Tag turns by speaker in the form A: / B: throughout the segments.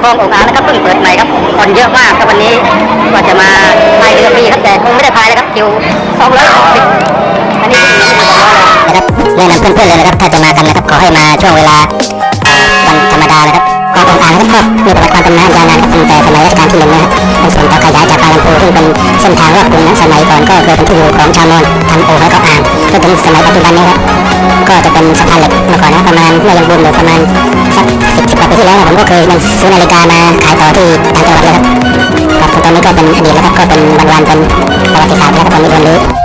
A: คลององอ่างนะครับเพิ่งเปิดใหม่ครับคนเยอะมากครับวันนี้ก็จะมาพายเรือฟรีครับแต่คงไม่ได้พายเลยครับคิวสองร้อยสิบอันนี้คือสองร้อยนะครับแนะนำเพื่อนๆเลยนะครับถ้าจะมากันนะครับขอให้มาช่วงเวลาวันธรรมดานะครับคลององอ่างนะครับมีประวัติความเป็นมายาวนานครับตั้งแต่สมัยรัชกาลที่หนึ่งนะครับเป็นส่วนต่อขยายจากบางลำพูซึ่เป็นเส้นทางรอบกรุงนั้นสมัยก่อนก็เคยเป็นที่อยู่ของชาวมอญทำโอ่งแล้ก็อ่างจนถึงสมัยปัจจุบันนี้ครับก็จะเป็นสะพานเหล็กเมื่อก่อนนะประมาณเมื่อยังบูมอยู่ประมาณสัก ผมก็เคยนซื้อนาฬิกามาขายต่อที่ต่างจังหวัดเลยครับครับตอนนี้ก็เป็นอดีตแล้วครับก็เป็นวันวันๆเป็นประวัติศาสตร์แล้วครับตอนนี้วันนี้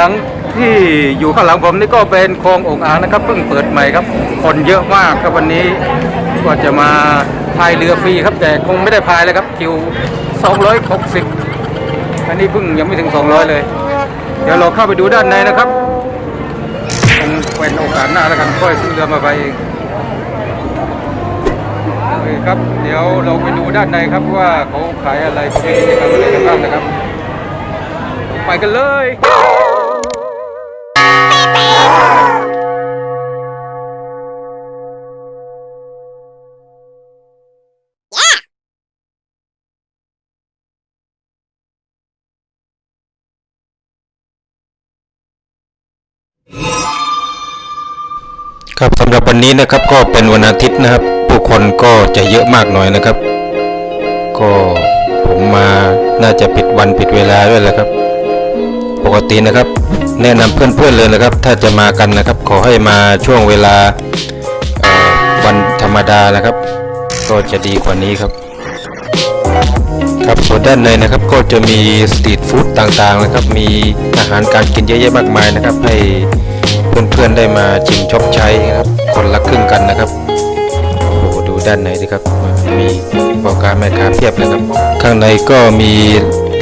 B: ครับเพื่อนหลังที่อยู่ข้างหลังผมนี่ก็เป็นคลององอ่างนะครับเพิ่งเปิดใหม่ครับ คนเยอะมากครับวันนี้ก็จะมาพายเรือฟรีครับแต่คงไม่ได้พายเลยครับคิว 260 อันนี้เพิ่งยังไม่ถึง 200 เลย เดี๋ยวเราเข้าไปดูด้านในนะครับคงเป็นโอกาสหน้าแล้วกันค่อยซื้อเรือมาไปเองครับเดี๋ยวเราไปดูด้านในครับว่าเขาขายอะไรเขามีกิจกรรมอะไรกันบ้างนะครับ ไปกันเลย ครับสำหรับวันนี้นะครับก็เป็นวันอาทิตย์นะครับ ผู้คนก็จะเยอะมากหน่อยนะครับ ก็ผมมาน่าจะผิดวันผิดเวลาด้วยแหละครับ ปกตินะครับ แนะนำเพื่อนๆเลยนะครับ ถ้าจะมากันนะครับ ขอให้มาช่วงเวลาวันธรรมดานะครับ ก็จะดีกว่านี้ครับ ครับส่วนด้านในนะครับก็จะมีสตรีทฟู้ดต่างๆนะครับ มีอาหารการกินเยอะแยะมากมายนะครับให้ เพื่อนๆได้มาชิมชอบใช้นะครับ คนละครึ่งกันนะครับ โอ้โหดูด้านในสิครับ มีพ่อค้าแม่ค้าเพียบเลยครับ ข้างในก็มี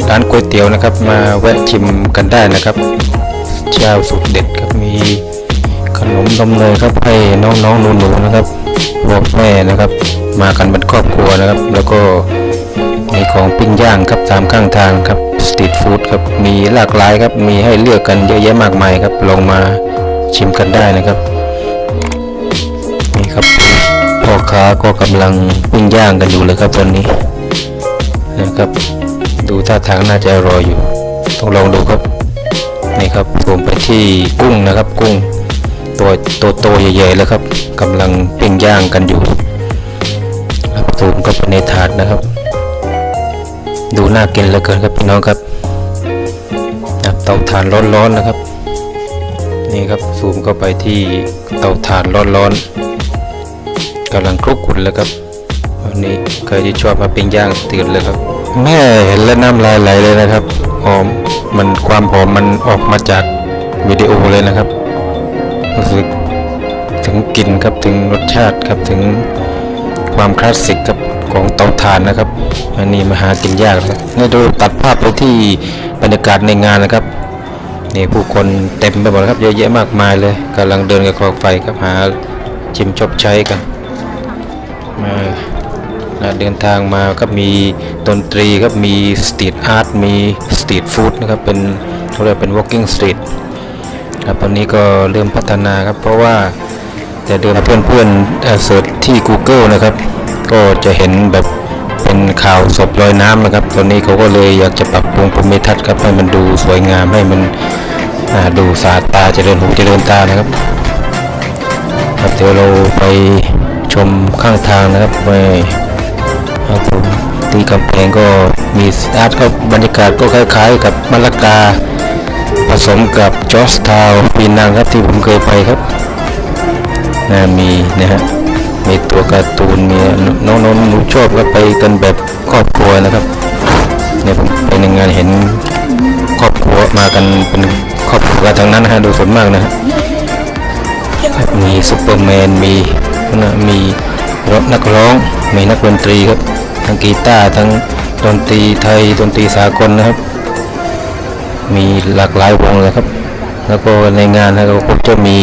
B: ร้านก๋วยเตี๋ยวนะครับ มาแวะชิมกันได้นะครับเจ้าสุดเด็ดครับมีขนมนมเนยครับให้น้องๆหนูๆนะครับพ่อแม่นะครับ มากันเป็นครอบครัวนะครับ แล้วก็มีของปิ้งย่างครับตามข้างทางครับสตรีทฟู้ดครับมีหลากหลายครับมีให้เลือกกันเยอะแยะมากมายครับลองมา ชิมกันได้นะครับ นี่ครับพ่อค้าก็กำลังปิ้งย่างกันอยู่เลยครับตอนนี้นะครับ ดูท่าทางน่าจะอร่อยอยู่ ต้องลองดูครับนี่ครับผมไปที่กุ้งนะครับ กุ้งตัวโตๆใหญ่ๆแล้วครับกำลังปิ้งย่างกันอยู่ครับซูมก็ไปในถาดนะครับ ดูน่ากินเหลือเกินครับพี่น้องครับเตาถ่านร้อนๆนะครับ นี่ครับซูมเข้าไปที่เตาถ่านร้อนๆกำลังคลุกกุ่นแล้วครับวันนี้ใครที่ชอบมาปิ้งย่างตื่นเลยครับแม่เห็นแล้วน้ำลายไหลเลยนะครับหอมมันความหอมมันออกมาจากวิดีโอเลยนะครับรู้สึกถึงกลิ่นครับถึงรสชาติครับถึงความคลาสสิกครับของเตาถ่านนะครับอันนี้มาหากินยากเลยนี่ดูตัดภาพไปที่บรรยากาศในงานนะครับ นี่ผู้คนเต็มไปหมดครับเยอะแยะมากมายเลยกำลังเดินกับคลองไฟครับหาชิมชอบใช้กันมาเดินทางมาก็มีดนตรีครับมีสตรีทอาร์ตมีสตรีทฟู้ดนะครับเป็นเขาเรียกเป็น walking street ครับตอนนี้ก็เริ่มพัฒนาครับเพราะว่าแต่เดิมเพื่อนๆเอ่อเสิร์ชที่ Google นะครับ ก็จะเห็นแบบเป็นข่าวศพลอยน้ำนะครับ ตอนนี้เขาก็เลยอยากจะปรับปรุงภูมิทัศน์ครับให้มันดูสวยงามให้มัน ดูสาตาเจริญหูเจริญตานะครับครับเดี๋ยวเราไปชมข้างทางนะครับไปครับผมที่กำแพงก็มีอาร์ตก็บรรยากาศก็คล้ายๆ กับมะละกา ผสมกับจอร์จทาวปีนังครับที่ผมเคยไปครับนะมีนะฮะมีตัวการ์ตูนมีน้องๆหนูชอบก็ไปกันแบบครอบครัวนะครับเนี่ยผมไปในงานเห็นครอบครัวมากันเป็น ครอบครัวทั้งนั้นนะฮะโดยส่วนมากนะฮะครับมีซูเปอร์แมนมีนะมีรถนักร้อง มีนักดนตรีครับทั้งกีตาร์ทั้งดนตรีไทยดนตรีสากลนะครับ มีหลากหลายวงเลยครับ แล้วก็ในงานนะครับผมจะมี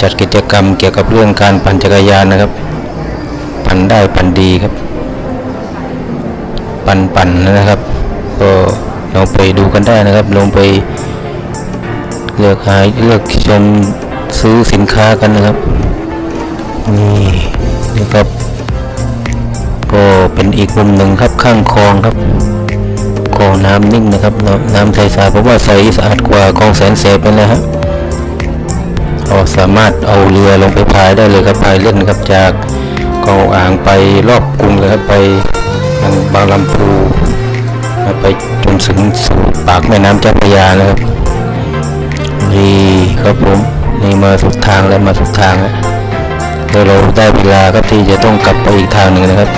B: จัดกิจกรรมเกี่ยวกับเรื่องการปั่นจักรยานนะครับ ปั่นได้ปั่นดีครับ ปั่นปั่นนะครับ ก็ลองไปดูกันได้นะครับลองไป เลือกหาเลือกชมซื้อสินค้ากันนะครับนี่นะครับก็เป็นอีกมุมหนึ่งครับข้างคลองครับคลองน้ำนิ่งนะครับน้ำน้ำใสๆผมว่าใสสะอาดกว่าคลองแสนเสพไปนะฮะเราสามารถเอาเรือลงไปพายได้เลยครับพายเล่นครับจากคลองอ่างไปรอบกรุงเลยครับไปทางบางลำพูไปจนถึงสู่ปากแม่น้ำเจ้าพระยานะครับ นี่ครับผมนี่มาสุดทางแล้วมาสุดทางแล้วเดี๋ยวเราได้เวลาครับที่จะต้องกลับไปอีกทางหนึ่งนะครับ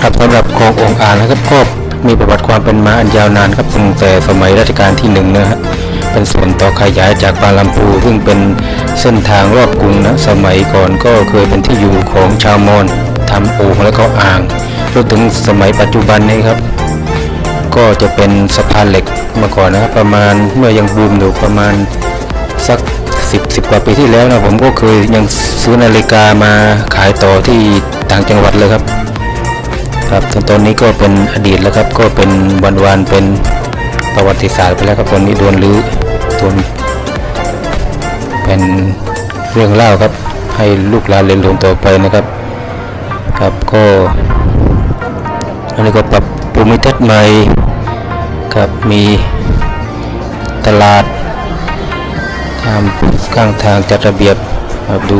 B: ครับสำหรับคลององค์อ่างนะครับก็มีประวัติความเป็นมาอันยาวนานครับตั้งแต่สมัยรัชกาลที่หนึ่งนะฮะเป็นส่วนต่อขยายจากบางลำพูซึ่งเป็นเส้นทางรอบกรุงนะสมัยก่อนก็เคยเป็นที่อยู่ของชาวมอญทำโอ่งแล้วก็อ่างจนถึงสมัยปัจจุบันนี้ครับ ก็จะเป็นสะพานเหล็กมาก่อนนะครับ ประมาณเมื่อยังบูมอยู่ประมาณสักสิบสิบกว่าปีที่แล้วนะผมก็เคยยังซื้อนาฬิกามาขายต่อที่ต่างจังหวัดเลยครับครับตอนนี้ก็เป็นอดีตแล้วครับก็เป็นวันวานๆเป็นประวัติศาสตร์ไปแล้วครับตอนนี้โดนรื้อโดนเป็นเรื่องเล่าครับ ให้ลูกหลานเรียนรู้ต่อไปนะครับ ครับก็อันนี้ก็ปรับภูมิทัศน์ใหม่ ครับมีตลาดทำข้างทางจัดระเบียบครับดู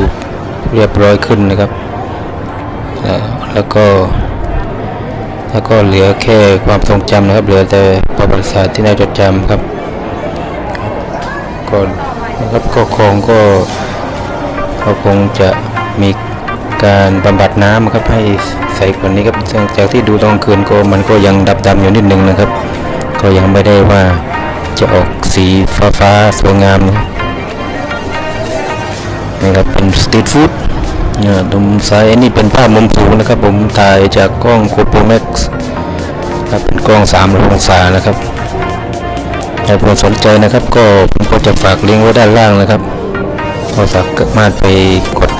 B: เรียบร้อยขึ้นนะครับ แล้วก็แล้วก็เหลือแค่ความทรงจำนะครับ เหลือแต่ประวัติศาสตร์ที่น่าจดจำครับก็นะครับก็คงก็ก็คงจะมีการบำบัดน้ำครับให้ใสกว่านี้ครับจากที่ดูตอนกลางคืนก็มันก็ยังดับดำอยู่นิดนึงนะครับ ก็ยังไม่ได้ว่าจะออกสีฟ้าฟ้าๆสวยงามนะครับเป็นสตรีทฟู้ดเนี่ยตรงซ้ายนนี้เป็นภาพมุมสูงนะครับ ผมถ่ายจากกล้องโคโปรแม็กซ์ครับเป็นกล้อง3องศานะครับใครผู้สนใจนะครับก็ผมก็จะฝากลิงก์ไว้ด้านล่างนะครับก็สามารถไปกด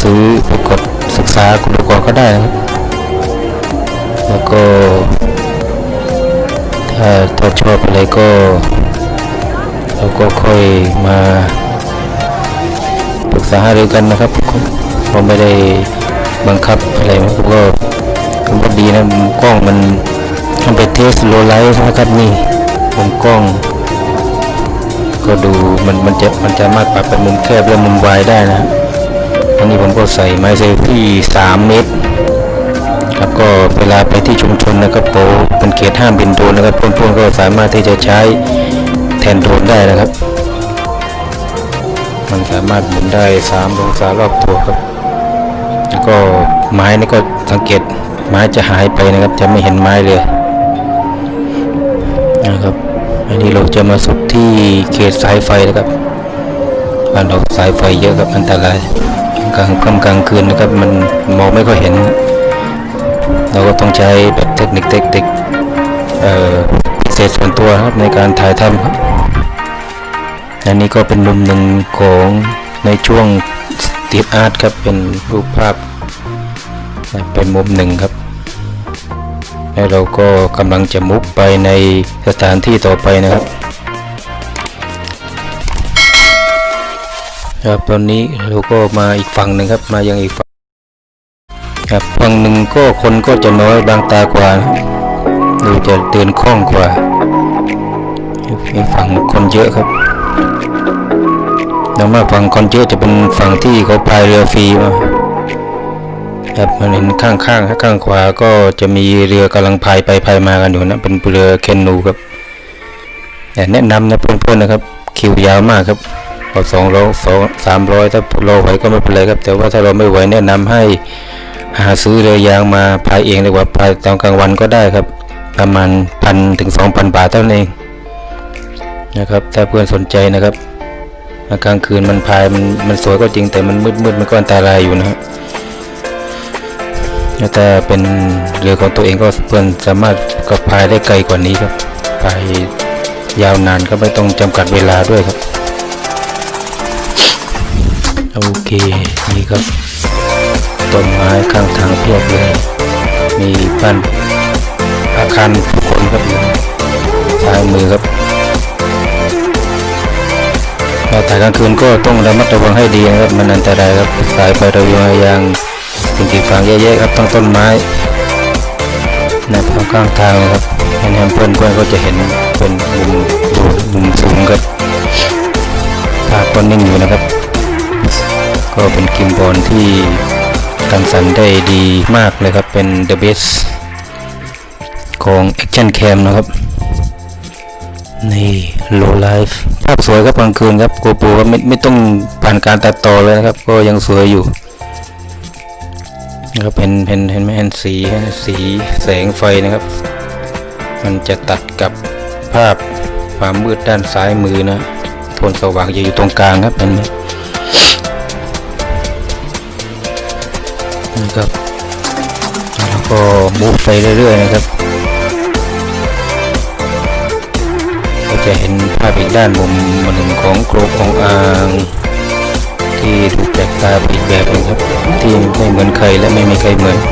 B: ซื้อไปกดศึกษาคุณดูก่อนก็ได้นะครับแล้วก็ ถ้าถ้าชอบอะไรก็เราก็ค่อยมาปรึกษาหารือกันนะครับผมผมไม่ได้บังคับอะไรผมก็ผมก็ดีนะกล้องมันมันเป็นเทสโลไลท์นะครับนี่มุมกล้อง ก็ดูมันมันจะมันจะมากปรับเป็นมุมแคบและมุมวายได้นะอันนี้ผมก็ใส่ไม้เซลฟี่3เมตร ครับก็เวลาไปที่ชุมชนนะครับโปเป็นเขตห้ามบินโดรนนะครับเพื่อนๆก็สามารถที่จะใช้แทนโดรนได้นะครับ มันสามารถหมุนได้3องศารอบตัวครับ แล้วก็ไม้นี่ก็สังเกตไม้จะหายไปนะครับ จะไม่เห็นไม้เลยนะครับอันนี้เราจะมาสุดที่เขตสายไฟนะครับบ้านเราสายไฟเยอะครับอันตรายกลางค่ำกลางคืนนะครับ มันมองไม่ค่อยเห็น เราก็ต้องใช้แบบเทคนิคเทคนิคเอ่อพิเศษส่วนตัวครับในการถ่ายทำครับอันนี้ก็เป็นมุมหนึ่งของในช่วงสตีทอาร์ตครับเป็นรูปภาพเป็นมุมหนึ่งครับ แล้วเราก็กำลังจะมุกไปในสถานที่ต่อไปนะครับครับตอนนี้เราก็มาอีกฝั่งหนึ่งครับมายังอีกฝั่ง ครับฝั่งหนึ่งก็คนก็จะน้อยบางตากว่านะครับดูจะเดินคล่องกว่าฝั่งคนเยอะครับแล้วมาฝั่งคนเยอะจะเป็นฝั่งที่เขาพายเรือฟรีมาครับมันเห็นข้างข้างข้างขวาก็จะมีเรือกำลังพายไปพายมากันอยู่นะเป็นเรือเคนนูครับแต่แนะนำนะเพื่อนๆนะครับ คิวยาวมากครับพอสองร้อยสองสามร้อยถ้าเราไหวก็ไม่เป็นไรครับ แต่ว่าถ้าเราไม่ไหวแนะนำให้ หาซื้อเรือยางมาพายเองดีกว่าพายตอนกลางวันก็ได้ครับ ประมาณพันถึงสองพันบาทเท่านั้นเองนะครับ ถ้าเพื่อนสนใจนะครับกลางคืนมันพายมันมันสวยก็จริงแต่มันมืดมืดมันก็อันตรายอยู่นะครับแล้วถ้าเป็นเรือของตัวเองก็เพื่อนสามารถกับพายได้ไกลกว่านี้ครับพายยาวนานก็ไม่ต้องจำกัดเวลาด้วยครับ โอเค นี่ครับ ต้นไม้ข้างทางเพียบเลย มีบ้านอาคารผู้คนครับอยู่ซ้ายมือครับเราถ่ายกลางคืนก็ต้องระมัดระวังให้ดีนะครับ มันอันตรายครับสายไฟระเบียงยางสิ่งกีดขวางเยอะๆครับทั้งต้นไม้ในทางข้างทางเลยครับแนมเพื่อนเพื่อนๆก็จะเห็นเป็นมุมมุมสูงครับภาพก็นิ่งอยู่นะครับ ก็เป็นกิมบอลที่ กันสันได้ดีมากเลยครับเป็น the best ของ Action Cam นะครับนี่ low life ภาพสวยครับกลางคืนครับโกโปรก็ไม่ไม่ต้องผ่านการตัดต่อเลยนะครับ ก็ยังสวยอยู่นะครับเห็นเห็นเห็นไหมเห็นสีเห็นสีแสงไฟนะครับ มันจะตัดกับภาพความมืดด้านซ้ายมือนะโทนสว่างจะอยู่ตรงกลางครับเห็นไหม นะครับ แล้วก็มูฟไปเรื่อยๆนะครับ ก็จะเห็นภาพอีกด้านมุมหนึ่งของกรบของอ่าง ที่ดูแปลกตาไปอีกแบบนึงครับ ที่ไม่เหมือนใครและไม่มีใครเหมือนครั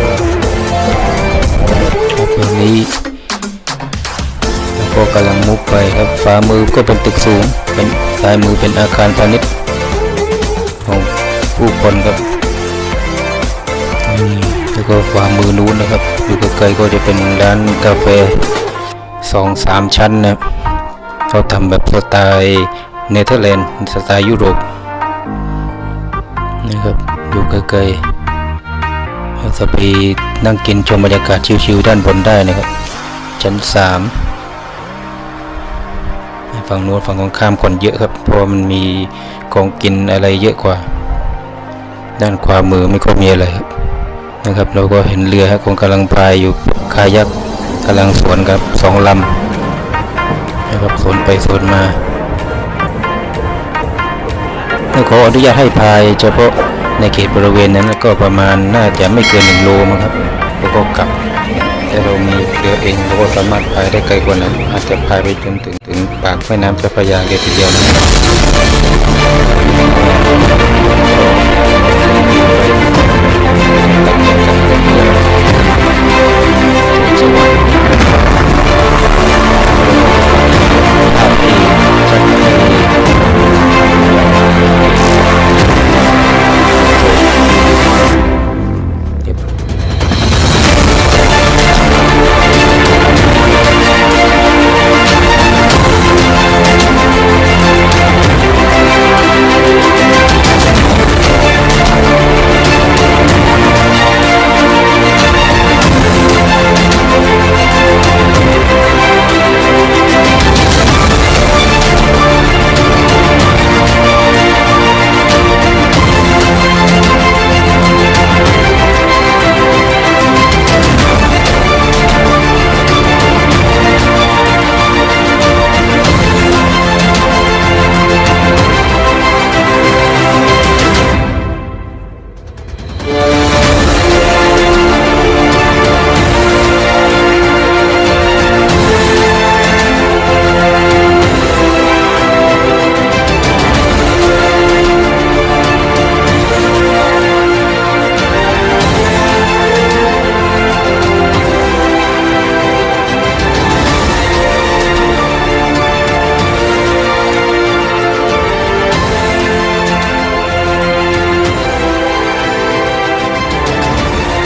B: บนี้แล้วก็กำลังมุฟไปครับฟ้ามือก็เป็นตึกสูง เป็นซ้ายมือเป็นอาคารพาณิชย์ของผู้คนครับ แล้วก็ขวามือนู้นนะครับ อยู่ใกล้ๆก็จะเป็นร้านกาแฟสองสามชั้นนะครับเขาทำแบบสไตล์เนเธอร์แลนด์สไตล์ยุโรปนะครับอยู่ใกล้ๆเราจะไปนั่งกินชมบรรยากาศชิวๆด้านบนได้นะครับ ชั้นสามฝั่งโน้นฝั่งตรงข้ามคนเยอะครับ เพราะมันมีของกินอะไรเยอะกว่า ด้านขวามือไม่ค่อยมีอะไรครับ นะครับ เราก็เห็นเรือฮะคงกำลังพายอยู่คายักกำลังสวนกับสองลำนะครับสวนไปสวนมาแล้วขออนุญาตให้พายเฉพาะในเขตบริเวณนั้นก็ประมาณน่าจะไม่เกินหนึ่งโลมั้งครับแล้วก็กลับแต่เรามีเรือเองเราก็สามารถพายได้ไกลกว่านั้นอาจจะพายไปจนถึงถึงปากแม่น้ำเจ้าพระยาเลยทีเดียวนะครับ